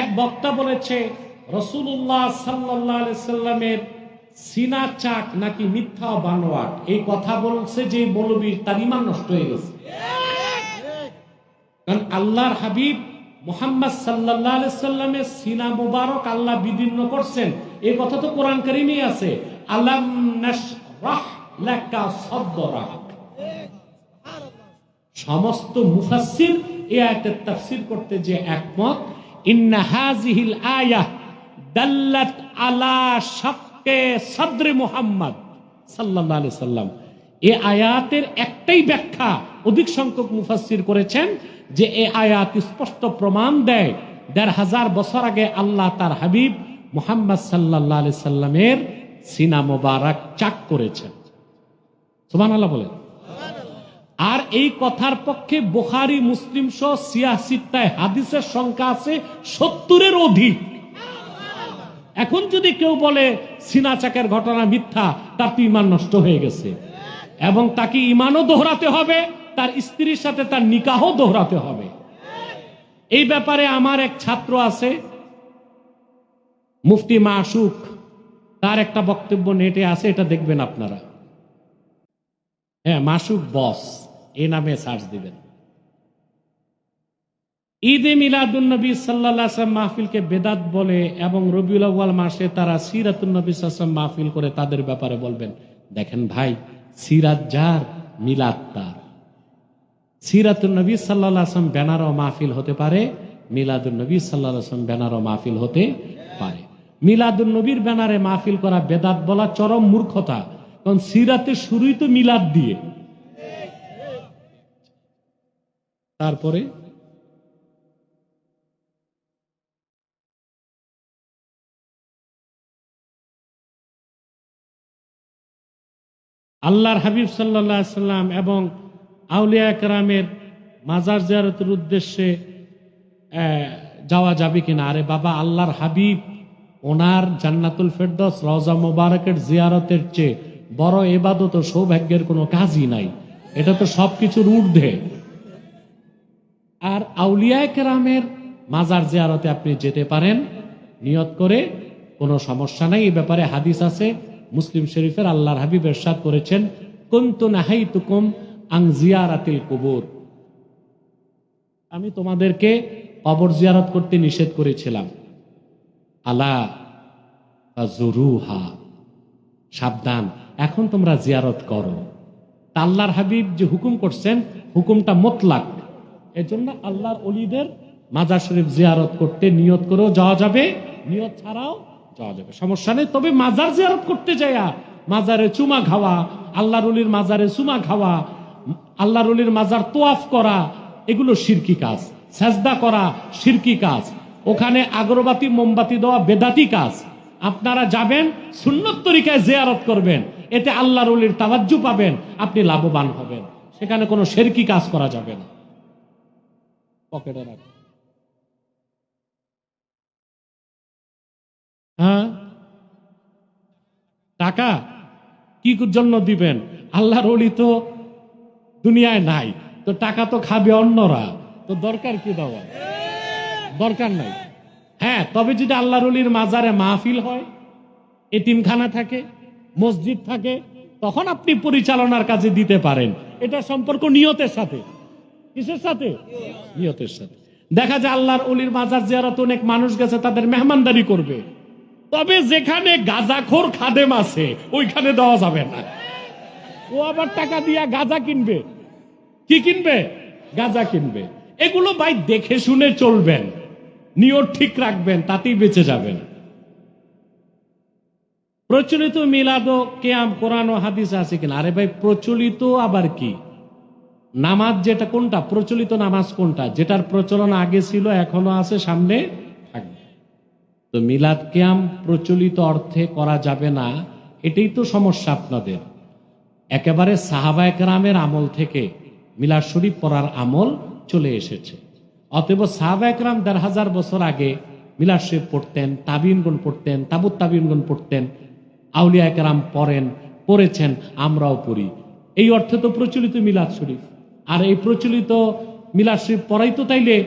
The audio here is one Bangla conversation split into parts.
এক বক্তা বলেছে রসুল্লাহ সাল্লাহ সাল্লামের সিনা চাক নাকি মিথ্যা বানোয়াট? এই কথা বলছে যে বলবি তার ইমান নষ্ট হয়ে গেছে। কারণ আল্লাহর হাবিব মোহাম্মদ সাল্লাহ সাল্লামের সিনা মুবারক আল্লাহ বিদীর্ণ করছেন। এই কথা তো কোরআন কারিমেই আছে। আলাম সমস্ত মুফাসসির এই আয়াতের তাফসীর করতে যে একমত আয়াহ দাল্লাত আলা এই আয়াতের একটাই ব্যাখ্যা অধিক সংখ্যক মুফাসসির করেছেন যে এই আয়াত স্পষ্ট প্রমাণ দেয় দেড় হাজার বছর আগে আল্লাহ তার হাবিব মুহাম্মদ আলাইহি সাল্লামের সিনা মোবারক চাক করেছেন। সুবহানাল্লাহ বলেন। আর এই কথার পক্ষে বুখারি, মুসলিম সহ সিয়াসিত্তায় হাদিসের সংখ্যা আছে সত্তরের অধিক। এখন যদি কেউ বলে সিনা চাকের ঘটনা মিথ্যা, তার তো ইমান নষ্ট হয়ে গেছে। এবং তাকে ইমানও দোহরাতে হবে, তার স্ত্রীর সাথে তার নিকাহও দোহরাতে হবে। এই ব্যাপারে আমার এক ছাত্র আছে, মুফতি মাসুক, তার একটা বক্তব্য নেটে আছে, এটা দেখবেন আপনারা। হ্যাঁ মাসুক বস। এই নামে সার্চ দিবেন। ঈদে মিলাদুল নবী সাল্লাম মাহফিলকে বেদাত বলে এবং রবিউল আউ্বাল মাসে তারা সিরাতুল নবী সাল্লাম মাহফিল করে তাদের ব্যাপারে বলবেন, দেখেন ভাই, সিরাত যার, মিলাদ তার। সিরাতুল নবী সাল্লাহ আসলাম ব্যানারও মাহফিল হতে পারে মিলাদুল নবী সাল্লাহ আসলাম ব্যানারও মাহফিল হতে পারে। মিলাদুল নবীর ব্যানারে মাহফিল করা বেদাত বলা চরম মূর্খতা, কারণ সিরাতের শুরুই তো মিলাদ দিয়ে। তারপরে আল্লাহর হাবিব সাল্লাহ সাল্লাম এবং আউলিয়া একরামের মাজার জিয়ারতের উদ্দেশ্যে যাওয়া যাবে কিনা? আরে বাবা, আল্লাহর হাবিব ওনার জান্নাতুল ফেরদস রওজা মোবারকের জিয়ারতের চেয়ে বড় এবাদত সৌভাগ্যের কোনো কাজই নাই। এটা তো সবকিছুর ঊর্ধ্বে। আর আউলিয়া কেরামের মাজার জিয়ারতে আপনি যেতে পারেন। নিয়ত করে কোনো সমস্যা নাই। এই ব্যাপারে হাদিস আছে। মুসলিম শরীফের আল্লাহর হাবিব এরশাদ করেছেন, কুন্তু নাহাই তুকুম আং জিয়ারাতিল কুবুর। আমি তোমাদেরকে কবর জিয়ারত করতে নিষেধ করেছিলাম। আলা জরুহা সাবধান, এখন তোমরা জিয়ারত করো। আল্লাহর হাবিব যে হুকুম করছেন, হুকুমটা মোতলাক। এজন্য আল্লাহর অলিদের মাজার শরীফ জিয়ারত করতে নিয়ত করেও যাওয়া যাবে, নিয়ত ছাড়াও যাওয়া যাবে। সমস্যা নেই, তবে মাজার জিয়ারত করতে যাইয়া মাজারে চুমা খাওয়া, আল্লাহর অলির মাজারে চুমা খাওয়া, আল্লাহর অলির মাজার তোয়াফ করা, এগুলো শিরকি কাজ। সেজদা করা শিরকি কাজ। ওখানে আগরবাতি, মোমবাতি দেওয়া বেদাতি কাজ। আপনারা যাবেন, সুন্নত তরিকায় জিয়ারত করবেন। এতে আল্লাহর অলির তাবাজ্জু পাবেন, আপনি লাভবান হবেন। সেখানে কোনো শেরকি কাজ করা যাবে না। পকেটে রাখো। হ্যাঁ? টাকা? কি জন্য দিবেন? আল্লাহর অলি তো দুনিয়ায় নাই। তো টাকা তো খাবে অন্যরা। তো দরকার কি দেওয়া? দরকার নাই। হ্যাঁ তবে যদি আল্লাহর অলির মাজারে মাহফিল হয়, এতিমখানা থাকে, মসজিদ থাকে, তখন আপনি পরিচালনার কাজে দিতে পারেন। এটা সম্পর্ক নিয়তের সাথে। কিসের সাথে? নিয়তের সাথে। দেখা যায় আল্লাহর অলির মাজার জিয়ারত অনেক মানুষ গেছে, তাদের মেহমানদারি করবে। তবে যেখানে গাজাখোর খাদেম আছে, ওইখানে দেওয়া যাবে না। ও আবার টাকা দিয়া গাজা কিনবে। কি কিনবে? গাজা কিনবে। এগুলো ভাই দেখে শুনে চলবেন। নিয়ত ঠিক রাখবেন, তাতেই বেঁচে যাবেন। প্রচলিত মিলাদ কেয়াম, কোরআন হাদিস আছে কিনা? আরে ভাই, প্রচলিত আবার কি? নামাজ যেটা কোনটা? প্রচলিত নামাজ কোনটা? যেটার প্রচলন আগে ছিল, এখনও আছে, সামনে থাকবে। তো মিলাদ কেয়াম প্রচলিত অর্থে করা যাবে না, এটাই তো সমস্যা আপনাদের। একেবারে সাহাবা একরামের আমল থেকে মিলাদ শরীফ পড়ার আমল চলে এসেছে। অতএব সাহাবা একরাম দেড় হাজার বছর আগে মিলাদ শরীফ পড়তেন তাবিনগুন পড়তেন, তাবুত তাবিনগুন পড়তেন, আউলিয়া একরাম পড়েন, পড়েছেন, আমরাও পড়ি। এই অর্থে তো প্রচলিত মিলাদ শরীফ। আর এই প্রচলিত মিলাশ্রী পড়াই তো তাইলে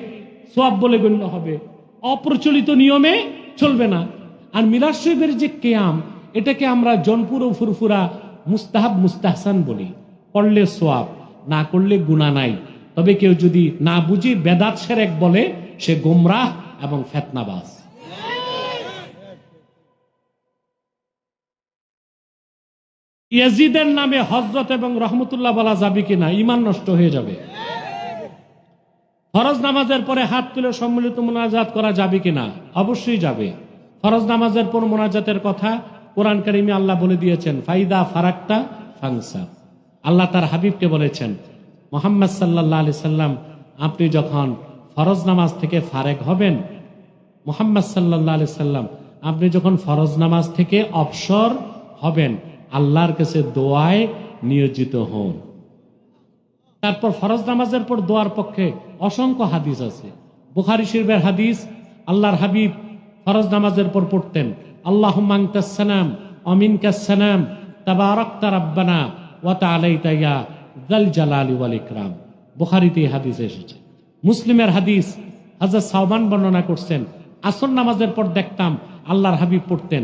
সোয়াব বলে গণ্য হবে। অপ্রচলিত নিয়মে চলবে না। আর মিলাদ শরীফের যে কেয়াম, এটাকে আমরা জনপুর ও ফুরফুরা মুস্তাহাব মুস্তাহসান বলি। পড়লে সোয়াব না করলে গুণা নাই। তবে কেউ যদি না বুঝি বেদাত সেরেক বলে, সে গোমরাহ এবং ফেতনাবাজ। ইয়াজিদের নামে হজরত এবং রহমতুল্লাহ বলা যাবে কিনা ইমান নষ্ট হয়ে যাবে। ফরজ নামাজের পরে হাত তুলে সম্মিলিত মোনাজাত করা যাবে কিনা, অবশ্যই যাবে। ফরজ নামাজের পর মোনাজাতের কথা কোরআন কারিমে আল্লাহ বলে দিয়েছেন, ফাইদা ফারাক্তা ফাংসা আল্লাহ তার হাবিবকে বলেছেন, মোহাম্মদ সাল্লাহ আলি সাল্লাম, আপনি যখন ফরজ নামাজ থেকে ফারেক হবেন, মোহাম্মদ সাল্লাহ আলি সাল্লাম, আপনি যখন ফরজ নামাজ থেকে অবসর হবেন আল্লাহর কাছে দোয়ায় নিয়োজিত হন। তারপর ফরজ নামাজের পর দোয়ার পক্ষে অসংখ্য হাদিস আছে। বুখারি শরীফের হাদিস, আল্লাহর হাবিব ফরজ নামাজের পর পড়তেন আল্লাহ মাংতাসানাম অমিন কাসানাম তাবারক রাব্বানা ওয়াতা আলাইতা ইয়া জাল জালালি ওয়াল ইকরাম। বুখারিতে হাদিস এসেছে। মুসলিমের হাদিস হাজরত সাওবান বর্ণনা করছেন, আসর নামাজের পর দেখতাম আল্লাহর হাবিব পড়তেন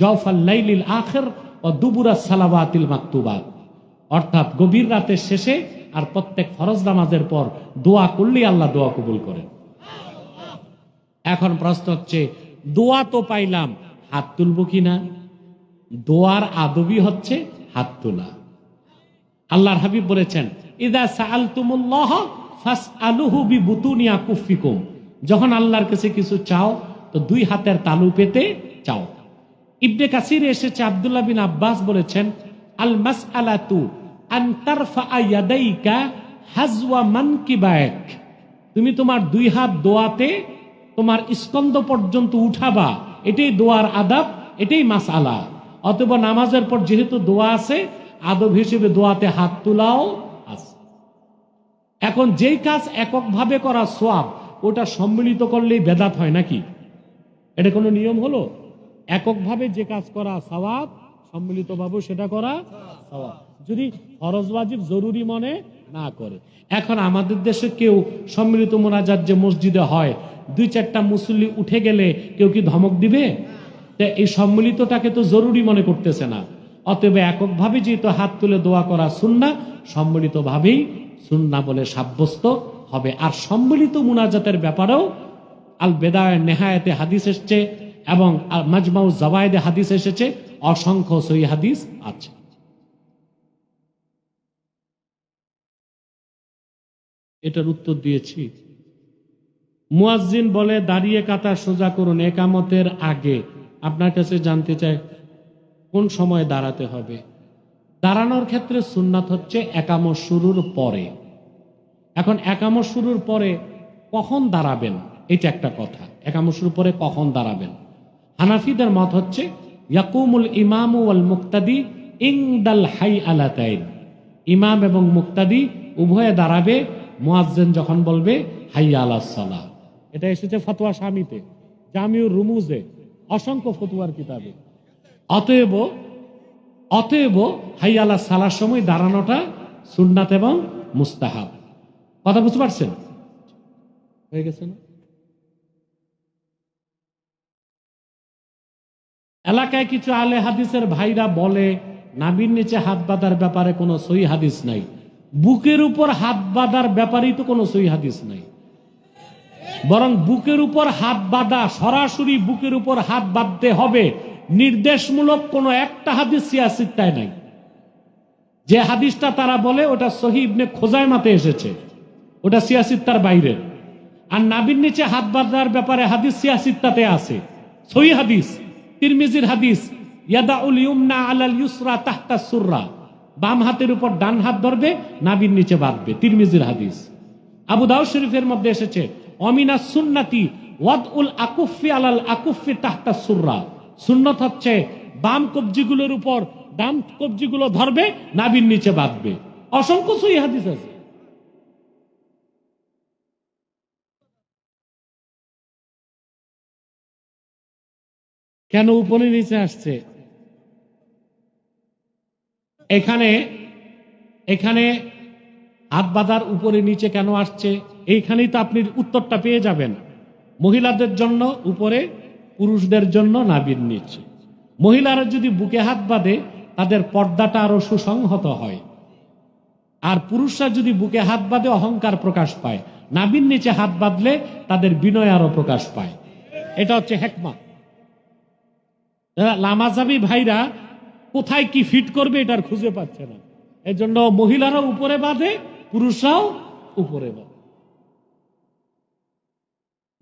জওফাল লাইলিল আখির ও দুবুরা সালাওয়াতিল মাকতুবাত। অর্থাৎ গভীর রাতের শেষে আর প্রত্যেক ফরজ নামাজের পর দোয়া করলেই আল্লাহ দোয়া কবুল করেন। এখন প্রশ্ন হচ্ছে, দোয়া তো পাইলাম, হাত তুলবো কিনা দোয়ার আদবি হচ্ছে হাত তোলা। আল্লাহর হাবিব বলেছেন, ইদা সাআল তুমুল্লাহ ফাস আলুহু বি বুতুনিয়া কুফিকুম যখন আল্লাহর কাছে কিছু চাও, তো দুই হাতের তালু পেতে চাও। ইবনে কাসির এসেছে আব্দুল্লাহ বিন আব্বাস বলেছেন, আল মাস আলাতু হাজওয়া মানকিবায়েক। তুমি তোমার দুই হাত দোয়াতে তোমার স্কন্দ পর্যন্ত উঠাবা। এটাই দোয়ার আদাব, এটাই মাস আলা অথবা নামাজের পর যেহেতু দোয়া আছে, আদব হিসেবে দোয়াতে হাত তোলাও আছে। এখন যেই কাজ এককভাবে করা সোয়াব ওটা সম্মিলিত করলেই বেদাত হয় নাকি? এটা কোনো নিয়ম হলো? এককভাবে যে কাজ করা সওয়াব, সম্মিলিতভাবে সেটা করা সওয়াব। যদি ফরজ ওয়াজিব জরুরি মনে না করে। এখন আমাদের দেশে কেউ সম্মিলিত মোনাজাত যে মসজিদে হয়, দুই চারটা মুসল্লি উঠে গেলে কেউ কি ধমক দিবে? এই সম্মিলিতটাকে তো জরুরি মনে করতেছে না। অতএব এককভাবে যেহেতু হাত তুলে দোয়া করা সুন্না, সম্মিলিতভাবেই সুন্না বলে সাব্যস্ত হবে। আর সম্মিলিত মুনাজাতের ব্যাপারেও আল বেদায় নেহায়েতে হাদিস এসছে এবং মাজমাউ জাওয়ায়েদে হাদিস এসেছে, অসংখ্য সই হাদিস আছে। এটার উত্তর দিয়েছি। মুয়াজ্জিন বলে, দাঁড়িয়ে কাতার সোজা করুন, একামতের আগে। আপনার কাছে জানতে চাই, কোন সময় দাঁড়াতে হবে? দাঁড়ানোর ক্ষেত্রে সুন্নাত হচ্ছে একামত শুরুর পরে। এখন একামত শুরুর পরে কখন দাঁড়াবেন? এটা একটা কথা। একামত শুরুর পরে কখন দাঁড়াবেন? হানাফিদের মত হচ্ছে, ইয়াকুমুল ইমামু ওয়াল মুক্তাদি ইংদাল হাই আলাতাইন। ইমাম এবং মুক্তাদি উভয়ে দাঁড়াবে, মুয়াজ্জেন যখন বলবে হাইয়া আলা সালাহ এটা এসেছে ফতোয়া স্বামীতে, জামিউর রুমুজে, অসংখ্য ফতুয়ার কিতাবে। অতএব অতএব হাই আলা সালার সময় দাঁড়ানোটা সুন্নাত এবং মুস্তাহাব। কথা বুঝতে পারছেন? হয়ে গেছে না? এলাকায় কিছু আলে হাদিসের ভাইরা বলে, নাবির নিচে হাত বাঁধার ব্যাপারে কোনো সই হাদিস নাই। বুকের উপর হাত বাঁধার ব্যাপারেই তো কোনো সই হাদিস নাই। বরং বুকের উপর হাত বাঁধা সরাসরি বুকের উপর হাত বাঁধতে হবে, নির্দেশমূলক কোনো একটা হাদিস সিয়াসিত্তায় নাই। যে হাদিসটা তারা বলে, ওটা সহিবনে খোঁজায় মাতে এসেছে। ওটা সিয়াসিত্তার বাইরে। আর নাবির নিচে হাত বাঁধার ব্যাপারে হাদিস সিয়াসিত্তাতে আছে। সহি হাদিস। তিরমিজির হাদিস, ইয়াদাউল ইউমনা আলাল ইউসরা তাহতা সুররা। বাম হাতের উপর ডান হাত ধরবে নাবির নিচে বাঁধবে। তিরমিজির হাদিস। আবু দাউদ শরীফের মধ্যে এসেছে, অমিনা সুন্নাতি ওয়াদ উল আকুফি আলাল আকুফি তাহতা সুররা। সুন্নত হচ্ছে, বাম কবজিগুলোর উপর ডান কবজিগুলো ধরবে নাবির নিচে বাঁধবে। অসংখ্য সই হাদিস আছে। কেন উপরে নিচে আসছে? এখানে এখানে হাত বাঁধার উপরে নিচে কেন আসছে? এইখানেই তো আপনি উত্তরটা পেয়ে যাবেন। মহিলাদের জন্য উপরে, পুরুষদের জন্য নাবির নিচে। মহিলারা যদি বুকে হাত বাঁধে, তাদের পর্দাটা আরও সুসংহত হয়। আর পুরুষরা যদি বুকে হাত বাঁধে, অহংকার প্রকাশ পায়। নাবির নিচে হাত বাঁধলে তাদের বিনয় আরও প্রকাশ পায়। এটা হচ্ছে হেকমা। লামাজাবি ভাইরা কোথায় কি ফিট করবে এটার খুঁজে পাচ্ছে না। এর জন্য মহিলারাও উপরে বাঁধে, পুরুষরাও উপরে বাঁধে।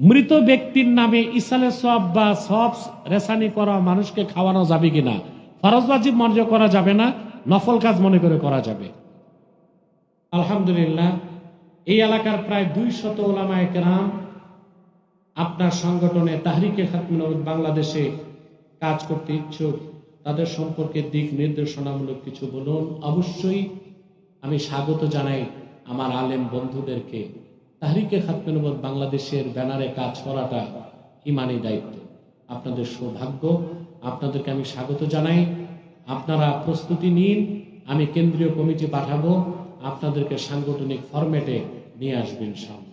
মৃত ব্যক্তির নামে ইসালে সব বা সব রেসানি করা মানুষকে খাওয়ানো যাবে কিনা? ফরজবাজি মনে করা যাবে না, নফল কাজ মনে করে করা যাবে। আলহামদুলিল্লাহ, এই এলাকার প্রায় দুই শত ওলামায় কেরাম আপনার সংগঠনে তাহরিকে খাতমিন বাংলাদেশে কাজ করতে ইচ্ছুক, তাদের সম্পর্কে দিক নির্দেশনামূলক কিছু বলুন। অবশ্যই আমি স্বাগত জানাই আমার আলেম বন্ধুদেরকে। তাহরিকে খাতমিনবদ বাংলাদেশের ব্যানারে কাজ করাটা ইমানি দায়িত্ব। আপনাদের সৌভাগ্য, আপনাদেরকে আমি স্বাগত জানাই। আপনারা প্রস্তুতি নিন, আমি কেন্দ্রীয় কমিটি পাঠাবো, আপনাদেরকে সাংগঠনিক ফরম্যাটে নিয়ে আসবেন সামনে